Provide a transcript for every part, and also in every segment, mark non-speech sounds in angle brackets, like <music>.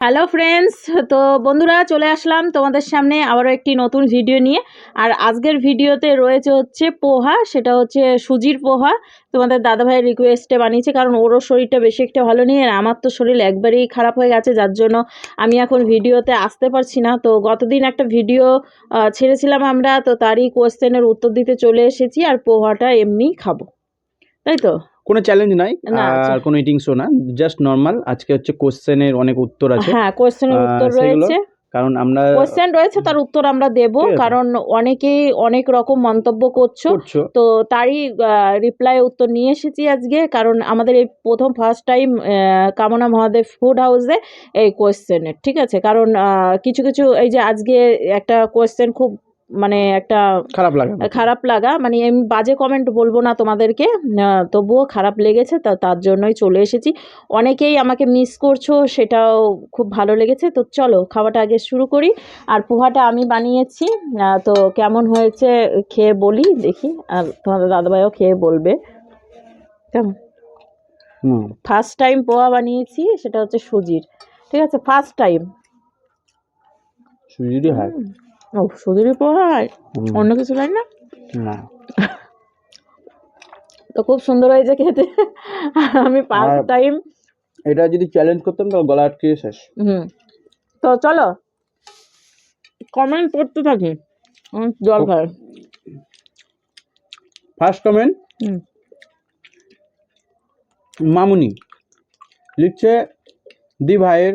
Hello friends তো বন্ধুরা, চলে আসলাম তোমাদের সামনে আবারও একটি নতুন ভিডিও নিয়ে। আর আজকের ভিডিওতে রয়েছে হচ্ছে পোহা, সেটা হচ্ছে সুজির পোহা। তোমাদের দাদাভাইয়ের রিকোয়েস্টে বানিয়েছে, কারণ ওরও শরীরটা বেশি একটা ভালো নেই, আর আমার তো শরীর একবারেই খারাপ হয়ে গেছে, যার জন্য আমি এখন ভিডিওতে আসতে পারছি না। তো গতদিন একটা ভিডিও ছেড়েছিলাম আমরা, তো তারই কোয়েশ্চেনের উত্তর দিতে চলে এসেছি, আর পোহাটা এমনি খাব। তাই তো? কোনো চ্যালেঞ্জ নাই আর আচ্ছা। কোনো ইটিং শো না জাস্ট নর্মাল আজকে হচ্ছে কোশ্চেনের অনেক উত্তর আছে। হ্যাঁ কোয়েশ্চেনের আহ, উত্তর রয়েছে। কারণ আমরা কোয়েশ্চেন রয়েছে তার উত্তর আমরা দেব কারণ অনেকেই অনেক রকম মন্তব্য করছ। তো তারই রিপ্লাই উত্তর নিয়ে এসেছি আজকে কারণ আমাদের এই প্রথম ফার্স্ট টাইম কামনা মহাদেব ফুড হাউসে এই কোয়েশ্চেনের ঠিক আছে? কারণ কিছু কিছু এই যে আজকে একটা কোয়েশ্চেন খুব মানে একটা খারাপ লাগা। খারাপ লাগা। মানে আমি বাজে কমেন্ট বলব না তোমাদেরকে। তবুও খারাপ লেগেছে তা তার জন্যই চলে এসেছি। অনেকেই আমাকে মিস করছ সেটাও খুব ভালো লেগেছে। তো চলো খাওয়াটা আগে শুরু করি। আর পোহাটা আমি বানিয়েছি। তো কেমন হয়েছে খেয়ে বলি দেখি। আর তোমাদের দাদাভাইও খেয়ে বলবে। কেমন? হুম। ফার্স্ট টাইম পোহা বানিয়েছি সেটা হচ্ছে সুজির। ঠিক আছে ফার্স্ট টাইম সুজিরই হয়। ও সুজির পোহা হয়? অন্য কিছু লাগে না? না। <laughs> তো খুব সুন্দর হয়েছে খেতে। আমি আর- টাইম এটা যদি চ্যালেঞ্জ করতাম তো গলা আটকে শেষ। হুম। তো চলো কমেন্ট পড়তে থাকি। জল খায়। ফার্স্ট কমেন্ট মামুনি লিখছে দি ভাইয়ের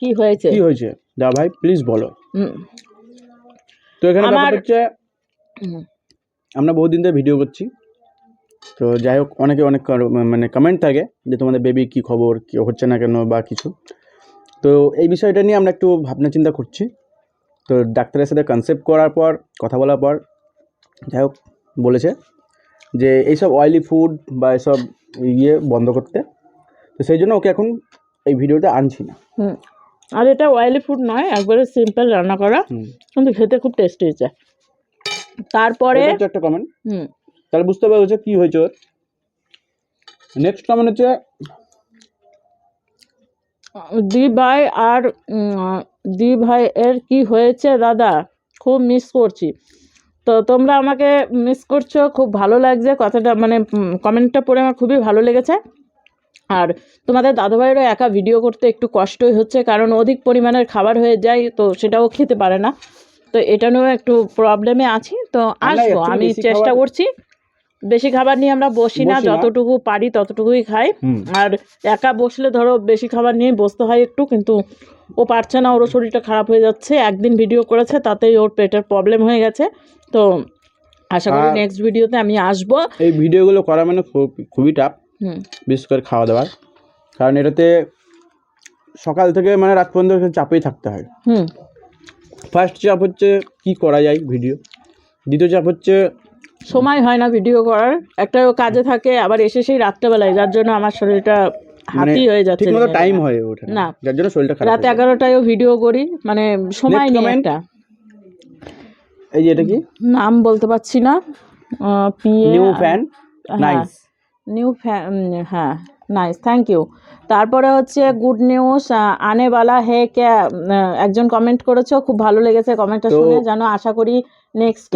কি হয়েছে? কি হয়েছে? দা ভাই প্লিজ বলো। হুম, তো এখানে আমার- ব্যাপার হচ্ছে আমরা বহুদিন ধরে ভিডিও করছি। তো যাই হোক অনেকে অনেক মানে কমেন্ট থাকে যে তোমাদের বেবি কি খবর কি হচ্ছে না কেন বা কিছু। তো এই বিষয়টা নিয়ে আমরা একটু ভাবনা চিন্তা করছি। তো ডাক্তারের সাথে কনসেপ্ট করার পর কথা বলার পর যাই হোক বলেছে যে এইসব অয়েলি ফুড বা এসব ইয়ে বন্ধ করতে। তো সেই জন্য ওকে এখন এই ভিডিওটা আনছি না। আর এটা অয়েলি ফুড নয় একবারে সিম্পল রান্না করা কিন্তু খেতে খুব টেস্টি হয়েছে। তারপরে একটা কমেন্ট হুম। তাহলে বুঝতে পারছ কি হয়েছে ওর। নেক্সট কমেন্ট হচ্ছে দি ভাই আর দি ভাই এর কি হয়েছে দাদা? খুব মিস করছি। তো তোমরা আমাকে মিস করছ খুব ভালো লাগছে। কথাটা মানে কমেন্টটা পড়ে আমার খুবই ভালো লেগেছে। আর তোমাদের দাদাভাইয়েরও একা ভিডিও করতে একটু কষ্টই হচ্ছে কারণ অধিক পরিমাণের খাবার হয়ে যায় তো সেটাও খেতে পারে না। তো এটা নিয়েও একটু প্রবলেমে আছি। তো আসব আমি চেষ্টা করছি। বেশি খাবার নিয়ে আমরা বসি না যতটুকু পারি ততটুকুই খাই। আর একা বসলে ধরো বেশি খাবার নিয়ে বসতে হয় একটু কিন্তু ও পারছে না ওর শরীরটা খারাপ হয়ে যাচ্ছে। একদিন ভিডিও করেছে তাতেই ওর পেটের প্রবলেম হয়ে গেছে। তো আশা করি নেক্সট ভিডিওতে আমি আসব। এই ভিডিওগুলো করা মানে খুব- খুবই টাফ বিশেষ করে খাওয়া দাওয়ার। কারণ এটাতে সকাল থেকে মানে রাত পর্যন্ত চাপেই থাকতে হয়। হুম। ফার্স্ট চাপ হচ্ছে কি করা যায় ভিডিও দ্বিতীয় চাপ হচ্ছে সময় হয় না ভিডিও করার। একটা কাজে থাকে আবার এসে সেই রাত্রেবেলায় যার জন্য আমার শরীরটা মানে হাতি হয়ে যাচ্ছে ঠিক টাইম হয়ে ওঠে না। না। যার জন্য শরীরটা খারাপ রাত হয়ে এগারোটায়ও ভিডিও করি মানে সময় নেই? একটা। এই যে এটা কি? নাম বলতে পারছি না। নিউ ফ্যান হ্যাঁ। নাইস নিউ হ্যাঁ নাইস থ্যাংক ইউ তারপরে হচ্ছে গুড নিউজ আনেবালা হে কে একজন কমেন্ট করেছ খুব ভালো লেগেছে কমেন্টটা শুনে জানো আশা করি নেক্সট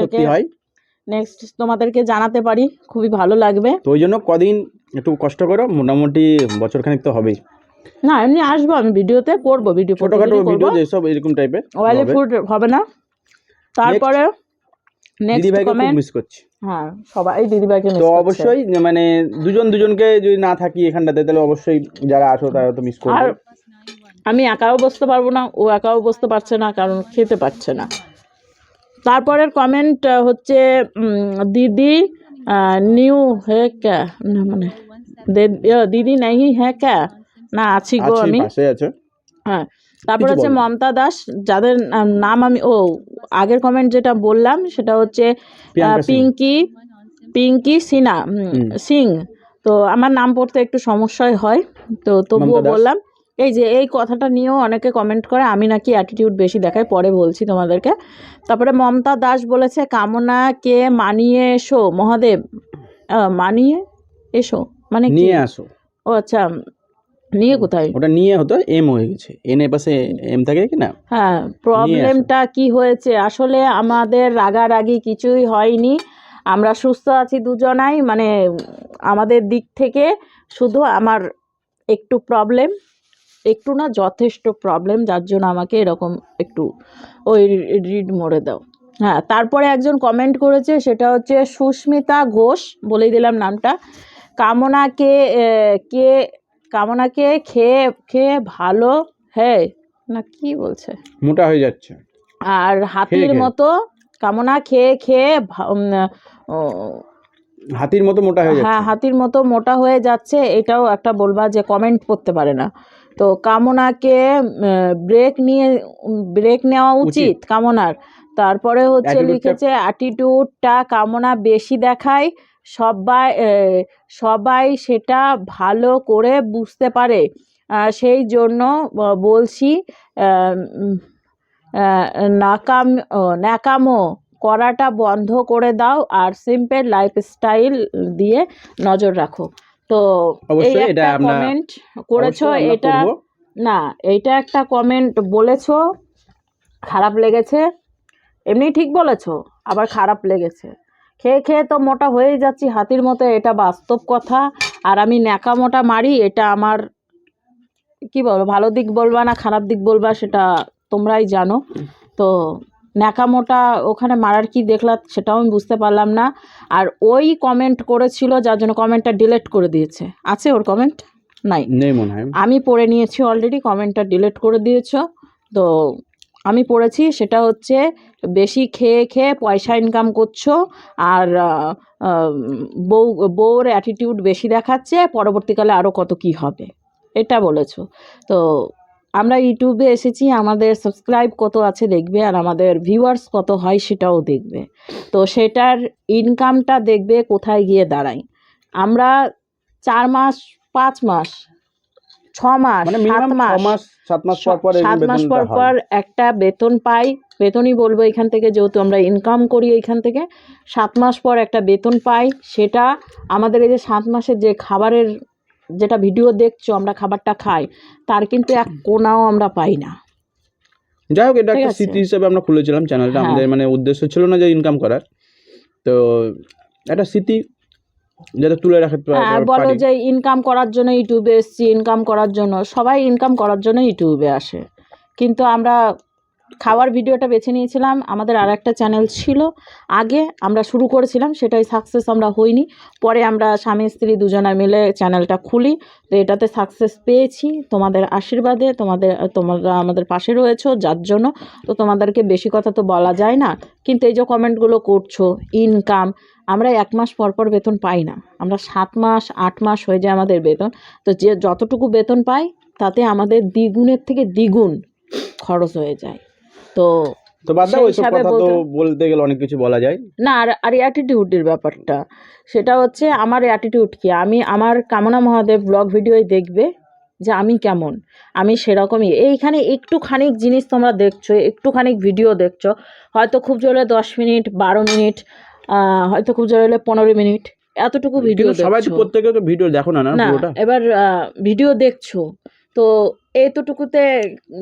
সত্যি হয়। নেক্সট তোমাদেরকে জানাতে পারি খুবই ভালো লাগবে। তো ওই জন্য কদিন একটু কষ্ট করো মোটামুটি বছরখানেক তো হবেই। না এমনি আসব আমি ভিডিওতে করব ভিডিও ছোটখাটো ভিডিও যেসব এরকম টাইপের অয়েলি ফুড হবে না। তারপরে নেক্সট কমেন্ট মিস করছি। হ্যাঁ সবাই দিদিভাইকে miss তো অবশ্যই মানে দুজন দুজনকে যদি না থাকি এখানটাতে তাহলে অবশ্যই যারা আসো তারা তো মিস করবে। আমি একাও বসতে পারব না ও একাও বসতে পারছে না কারণ খেতে পারছে না। তারপরের কমেন্ট হচ্ছে দিদি নিউ হে ক্যা না মানে ইয়ে, দিদি নেই হ্যাঁ ক্যা না আছি গো আছে আমি। হ্যাঁ তারপর হচ্ছে মমতা দাস যাদের নাম আমি ও আগের কমেন্ট যেটা বললাম সেটা হচ্ছে। পিঙ্কি পিঙ্কি সিনা সিং। তো আমার নাম পড়তে একটু সমস্যাই হয় তো তবুও বললাম এই যে এই কথাটা নিয়েও অনেকে কমেন্ট করে আমি নাকি অ্যাটিটিউড বেশি দেখাই পরে বলছি তোমাদেরকে। তারপরে মমতা দাস বলেছে কামনা কে মানিয়ে এসো মহাদেব? মানিয়ে এসো? মানে নিয়ে আসো। ও আচ্ছা নিয়ে কোথায়? ওটা নিয়ে হতো এম হয়ে গেছে। এন এর পাশে এম থাকে কি না? হ্যাঁ প্রবলেমটা কি হয়েছে? আসলে আমাদের রাগারাগি কিছুই হয়নি। আমরা সুস্থ আছি দুজনাই মানে আমাদের দিক থেকে শুধু আমার একটু প্রবলেম একটু না যথেষ্ট প্রবলেম যার জন্য আমাকে এরকম একটু ওই রিড মরে দাও। হ্যাঁ তারপরে একজন কমেন্ট করেছে সেটা হচ্ছে সুস্মিতা ঘোষ বলেই দিলাম নামটা। কামনাকে কে কামনাকে খেয়ে খেয়ে ভালো হ্যাঁ না কি বলছে? মোটা হয়ে যাচ্ছে। আর হাতির মতো কামনা খেয়ে খেয়ে হাতির মতো মোটা হয়ে হ্যাঁ হাতির মতো মোটা হয়ে যাচ্ছে এটাও একটা বলবা যে কমেন্ট করতে পারে না। তো কামনাকে ব্রেক নিয়ে ব্রেক নেওয়া উচিত। কামনার। তারপরে হচ্ছে লিখেছে অ্যাটিটিউডটা কামনা বেশি দেখায় সবাই সবাই সেটা ভালো করে বুঝতে পারে। সেই জন্য বলছি নাকাম ও, ন্যাকামো করাটা বন্ধ করে দাও আর সিম্পল লাইফস্টাইল দিয়ে নজর রাখো। তো এই এটা একটা কমেন্ট করেছ এটা না এইটা একটা কমেন্ট বলেছ খারাপ লেগেছে এমনি ঠিক বলেছ আবার খারাপ লেগেছে। খেয়ে খেয়ে তো মোটা হয়েই যাচ্ছি হাতির মতো এটা বাস্তব কথা। আর আমি ন্যাকা মোটা মারি এটা আমার কি বলব ভালো দিক বলবা না খারাপ দিক বলবা সেটা তোমরাই জানো। তো ন্যাকামোটা ওখানে মারার কি দেখলা সেটাও আমি বুঝতে পারলাম না। আর ওই কমেন্ট করেছিল যার জন্য কমেন্টটা ডিলেট করে দিয়েছে। আছে ওর কমেন্ট নাই। নেই আমি পড়ে নিয়েছি অলরেডি কমেন্টটা ডিলেট করে দিয়েছ। তো আমি পড়েছি সেটা হচ্ছে বেশি খেয়ে খেয়ে পয়সা ইনকাম করছ আর বউ, বউর অ্যাটিটিউড বেশি দেখাচ্ছে, পরবর্তীকালে আরও কত কি হবে? এটা বলেছ। তো আমরা ইউটিউবে এসেছি, আমাদের সাবস্ক্রাইব কত আছে দেখবে আর আমাদের ভিউয়ার্স কত হয় সেটাও দেখবে। তো সেটার ইনকামটা দেখবে কোথায় গিয়ে দাঁড়ায়। আমরা চার মাস, পাঁচ মাস ছ মাস মানে সাত মাস। সাত মাস পর পর সাত মাস পর পর একটা বেতন পাই। বেতনই বলব এখান থেকে যেহেতু আমরা ইনকাম করি এইখান থেকে। সাত মাস পর একটা বেতন পাই। সেটা আমাদের এই যে সাত মাসের যে খাবারের যেটা ভিডিও দেখছ আমরা খাবারটা খাই তার কিন্তু এক কোনাও আমরা পাই না। যাই হোক এটা একটা স্মৃতি হিসেবে আমরা খুলেছিলাম চ্যানেলটা। হ্যাঁ। আমাদের মানে উদ্দেশ্য ছিল না যে ইনকাম করার। তো একটা স্মৃতি যাতে তুলে রাখতে পা- হ্যাঁ বলো যে ইনকাম করার জন্য ইউটিউবে এসছি ইনকাম করার জন্য সবাই ইনকাম করার জন্য ইউটিউবে আসে। কিন্তু আমরা খাওয়ার ভিডিওটা বেছে নিয়েছিলাম আমাদের আর একটা চ্যানেল ছিল আগে আমরা শুরু করেছিলাম সেটাই সাকসেস আমরা হইনি। পরে আমরা স্বামী স্ত্রী দুজনে মিলে চ্যানেলটা খুলি তো এটাতে সাকসেস পেয়েছি। তোমাদের আশীর্বাদে তোমাদের তোমরা আমাদের পাশে রয়েছো যার জন্য। তো তোমাদেরকে বেশি কথা তো বলা যায় না কিন্তু এই যে কমেন্টগুলো করছ ইনকাম আমরা এক মাস পর পর বেতন পাই না। আমরা সাত মাস আট মাস হয়ে যায় আমাদের বেতন। তো যে যতটুকু বেতন পাই তাতে আমাদের দ্বিগুণের থেকে দ্বিগুণ খরচ হয়ে যায়। তো তো বাদ দাও ওইসব কথা তো বলতে- গেলে অনেক কিছু বলা যায়। না আর আর অ্যাটিটিউডের ব্যাপারটা। সেটা হচ্ছে আমার অ্যাটিটিউড কি? আমি আমার কামনা মহাদেব ব্লগ ভিডিওই দেখবে যে আমি কেমন। আমি সেরকমই। এইখানে একটুখানি জিনিস তোমরা দেখছ একটুখানি ভিডিও দেখছ। হয়তো খুব জোরে দশ মিনিট বারো মিনিট হয়তো খুব জোর হলে পনেরো মিনিট। এতটুকু ভিডিও সবাই প্রত্যেকে তো ভিডিও দেখো না না এবার আহ, ভিডিও দেখছ। তো এতটুকুতে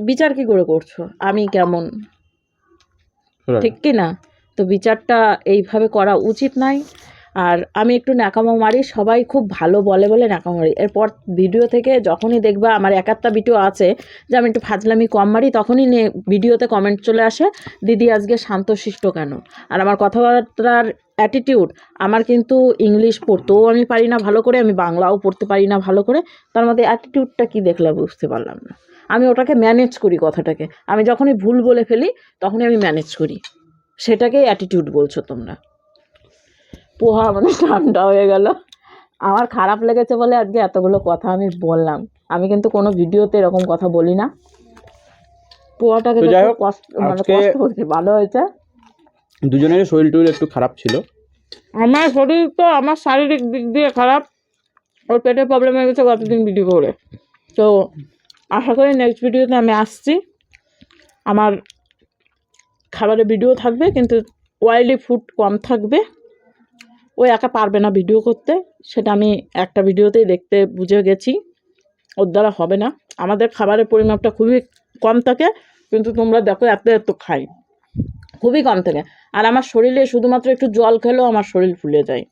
বিচার কি করে করছ? আমি কেমন? ঠিক কি না তো বিচারটা এইভাবে করা উচিত নয় আর আমি একটু ন্যাকামো মারি, সবাই খুব ভালো বলে বলে ন্যাকামো মারি। এরপর ভিডিও থেকে যখনই দেখবা আমার এক একটা ভিডিও আছে, যে আমি একটু ফাজলামি কম মারি, তখনই ভিডিওতে কমেন্ট চলে আসে, দিদি, আজকে শান্তশিষ্ট কেন? আর আমার কথাবার্তার অ্যাটিটিউড আমার কিন্তু ইংলিশ পড়তেও আমি পারি না ভালো করে, আমি বাংলাও পড়তে পারি না ভালো করে, তার মধ্যে অ্যাটিটিউডটা কী দেখলে বুঝতে পারলাম না। আমি ওটাকে ম্যানেজ করি কথাটাকে। আমি যখনই ভুল বলে ফেলি, তখনই আমি ম্যানেজ করি। সেটাকেই অ্যাটিটিউড বলছো তোমরা। পোহা আমাদের ঠান্ডা হয়ে গেল। আমার খারাপ লেগেছে বলে আজকে এতগুলো কথা আমি বললাম। আমি কিন্তু কোনো ভিডিওতে এরকম কথা বলি না। পোহাটাকে তো তো যাই হোক, কষ্ট মানে কষ্ট হচ্ছে ভালো হয়েছে। দুজনের শরীর টরীর একটু খারাপ ছিল। আমার শরীর তো আমার শারীরিক দিক দিয়ে খারাপ। ওর পেটের প্রবলেম হয়ে গেছে গতদিন ভিডিও করে। তো আশা করি নেক্সট ভিডিওতে আমি আসছি। আমার খাবারের ভিডিও থাকবে কিন্তু অয়েলি ফুড কম থাকবে। ও একা পারবে না ভিডিও করতে। সেটা আমি একটা ভিডিওতেই দেখতে বুঝে গেছি। ওর দ্বারা হবে না। আমাদের খাবারের পরিমাপটা খুবই কম থাকে, কিন্তু তোমরা দেখো এত এত খাই। খুবই কম থাকে। আর আমার শরীরে শুধুমাত্র একটু জল খেলেও আমার শরীর ফুলে যায়।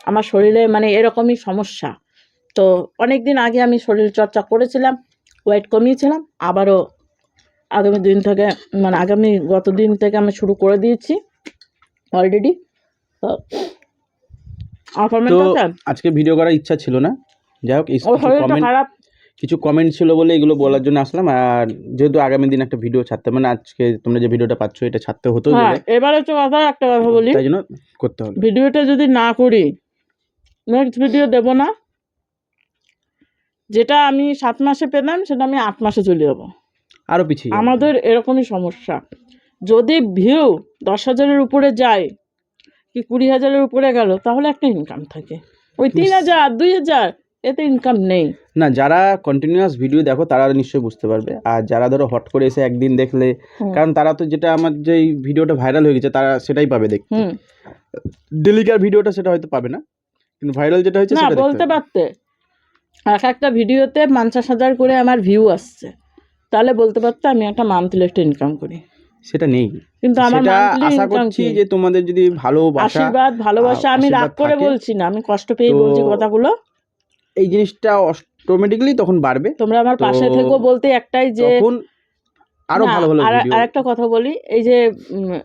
আমার শরীরে মানে এরকমই সমস্যা। তো অনেক দিন আগে আমি শরীর চর্চা করেছিলাম ওয়েট কমিয়েছিলাম, আবারও আগামী দিন থেকে মানে আগামী গত দিন থেকে আমি শুরু করে দিয়েছি অলরেডি তো? আজকে ভিডিও করার ইচ্ছা ছিল না। যাই হোক কিছু কমেন্ট খারাপ। কিছু কমেন্ট ছিল বলে এগুলো বলার জন্য আসলাম। আর যেহেতু আগামী দিন একটা ভিডিও ছাড়তে মানে আজকে তোমরা যে ভিডিওটা পাচ্ছ এটা ছাড়তে হতো হ্যাঁ এবার হচ্ছে কথা একটা কথা বলি। তাই জন্য করতে হবে। ভিডিওটা যদি না করি নেক্সট ভিডিও দেব না যেটা আমি সাত মাসে পেলাম সেটা আমি আট মাসে চলে যাব। আরও পিছিয়ে আমাদের এরকমই সমস্যা। যদি ভিউ দশ হাজারের উপরে যায় কি কুড়ি হাজারের উপরে গেল তাহলে একটা ইনকাম থাকে। ওই তিন হাজার দুই হাজার এতে ইনকাম নেই। না যারা কন্টিনিউয়াস ভিডিও দেখো তারা নিশ্চয়ই বুঝতে পারবে। আর যারা ধরো হট করে এসে একদিন দেখলে কারণ তারা তো যেটা আমার যে ভিডিওটা ভাইরাল হয়ে গেছে তারা সেটাই পাবে দেখতে। ডেলিকার ভিডিওটা সেটা হয়তো পাবে না কিন্তু ভাইরাল যেটা হয়েছে না সেটা বলতে পারতে। এক একটা ভিডিওতে পঞ্চাশ হাজার করে আমার ভিউ আসছে। তাহলে বলতে পারতে আমি একটা মান্থলি একটা ইনকাম করি। সেটা নেই। কিন্তু আমার আশা করছি যে তোমাদের যদি ভালোবাসা আশীর্বাদ ভালোবাসা আমি রাগ করে বলছি না আমি কষ্ট পেয়ে বলছি কথাগুলো। এই জিনিসটা অটোমেটিক্যালি তখন বাড়বে। তোমরা আমার পাশে থেকো বলতে একটাই যে তখন আরও ভালো ভালো আর আরেকটা কথা বলি এই যে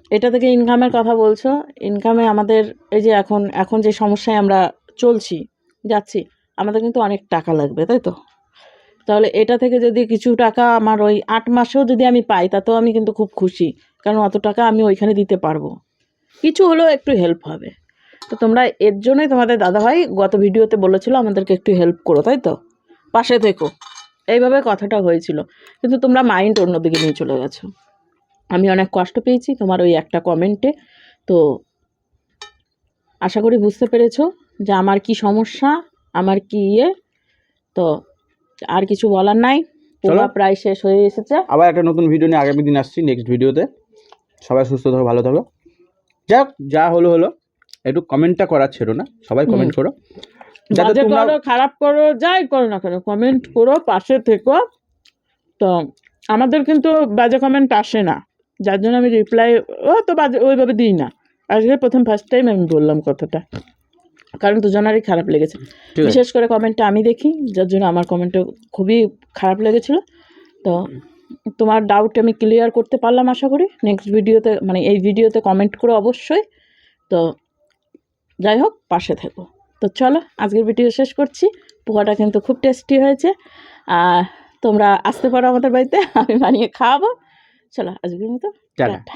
এটা থেকে ইনকামের কথা বলছো ইনকামে আমাদের এই যে এখন এখন যে সমস্যায় আমরা চলছি যাচ্ছি আমাদের কিন্তু অনেক টাকা লাগবে তাই তো? তাহলে এটা থেকে যদি কিছু টাকা আমার ওই আট মাসেও যদি আমি পাই, তাতেও আমি কিন্তু খুব খুশি। কারণ অত টাকা আমি ওইখানে দিতে পারব। কিছু হলেও একটু হেল্প হবে। তো তোমরা এর জন্যই তোমাদের দাদাভাই গত ভিডিওতে বলেছিল আমাদেরকে একটু হেল্প করো, তাই তো? পাশে থেকো। এইভাবে কথাটা হয়েছিল। কিন্তু তোমরা মাইন্ড অন্যদিকে নিয়ে চলে গেছো। আমি অনেক কষ্ট পেয়েছি তোমার ওই একটা কমেন্টে তো আশা করি বুঝতে পেরেছ যে আমার কি সমস্যা, আমার কি ইয়ে। তো আর কিছু বলার নাই। পোলা প্রায় শেষ হয়ে এসেছে। আবার একটা নতুন ভিডিও নিয়ে আগামী দিন আসছি নেক্সট ভিডিওতে সবাই সুস্থ থাকো ভালো থাকো। যাক যা হলো হলো। একটু কমেন্টটা করার ছিল না। সবাই কমেন্ট করো। যাতে তোমরা খারাপ করো যাই করো না কেন কমেন্ট করো পাশে থেকো। তো আমাদের কিন্তু বাজে কমেন্ট আসে না। যার জন্য আমি রিপ্লাই ও তো বাজে ওইভাবে দিই না। আজকে প্রথম ফার্স্ট টাইম আমি বললাম কথাটা। কারণ দুজনারই খারাপ লেগেছে। বিশেষ করে কমেন্টটা আমি দেখি যার জন্য আমার কমেন্টটা খুবই খারাপ লেগেছিল। তো তোমার ডাউট আমি ক্লিয়ার করতে পারলাম আশা করি। নেক্সট ভিডিওতে মানে এই ভিডিওতে কমেন্ট করো অবশ্যই। তো যাই হোক পাশে থেকো। তো চলো আজকের ভিডিও শেষ করছি। পোহাটা কিন্তু খুব টেস্টি হয়েছে। আর তোমরা আসতে পারো আমাদের বাড়িতে আমি বানিয়ে খাওয়াবো। চলো আজকের মতো টাটা।